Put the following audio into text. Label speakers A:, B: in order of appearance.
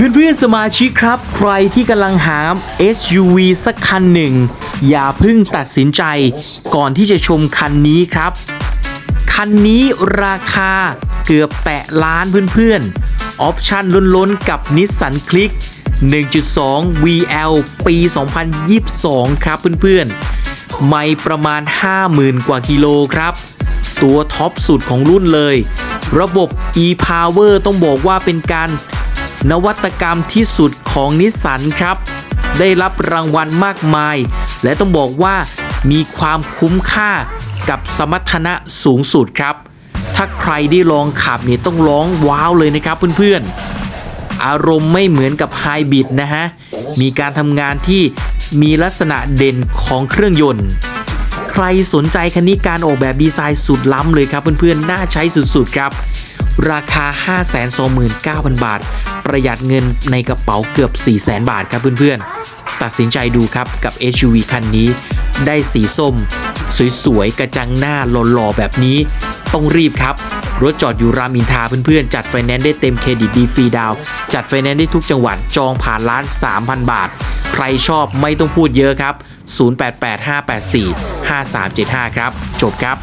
A: เพื่อนๆสมาชิกครับ ใครที่กำลังหา SUV สักคันหนึ่ง อย่าเพิ่งตัดสินใจ ก่อนที่จะชมคันนี้ครับ คันนี้ราคาเกือบแตะล้านเพื่อนๆ ออปชั่นล้นๆ กับนิสสันคลิก1.2 VL ปี 2022 ครับเพื่อนๆ ไม่ประมาณ 50,000 กว่ากิโลครับ ตัวท็อปสุดของรุ่นเลย ระบบ e-power ต้องบอกว่าเป็นการ นวัตกรรมที่สุดของนิสสันครับ ได้รับรางวัลมากมาย และต้องบอกว่ามีความคุ้มค่ากับสมรรถนะสูงสุดครับ ถ้าใครได้ลองขับเนี่ยต้องร้องว้าวเลยนะครับเพื่อนๆ อารมณ์ไม่เหมือนกับไฮบริดนะฮะ มีการทำงานที่มีลักษณะเด่นของเครื่องยนต์ ใครสนใจคันนี้การออกแบบดีไซน์สุดล้ำเลยครับเพื่อนๆ น่าใช้สุดๆครับ ราคา 529,000 บาท ประหยัดเงินในกระเป๋าเกือบ 400,000 บาทครับเพื่อนๆ ตัดสินใจดูครับกับ SUV คันนี้ ได้สีส้ม สวยๆ กระจังหน้าหล่อๆ แบบนี้ ต้องรีบครับ รถจอดอยู่รามอินทราเพื่อนๆ จัดไฟแนนซ์ได้เต็มเครดิตดีฟรีดาว จัดไฟแนนซ์ได้ทุกจังหวัดจองผ่านร้าน 3,000 บาท ใครชอบไม่ต้องพูดเยอะครับ 0885845375 ครับ จบครับ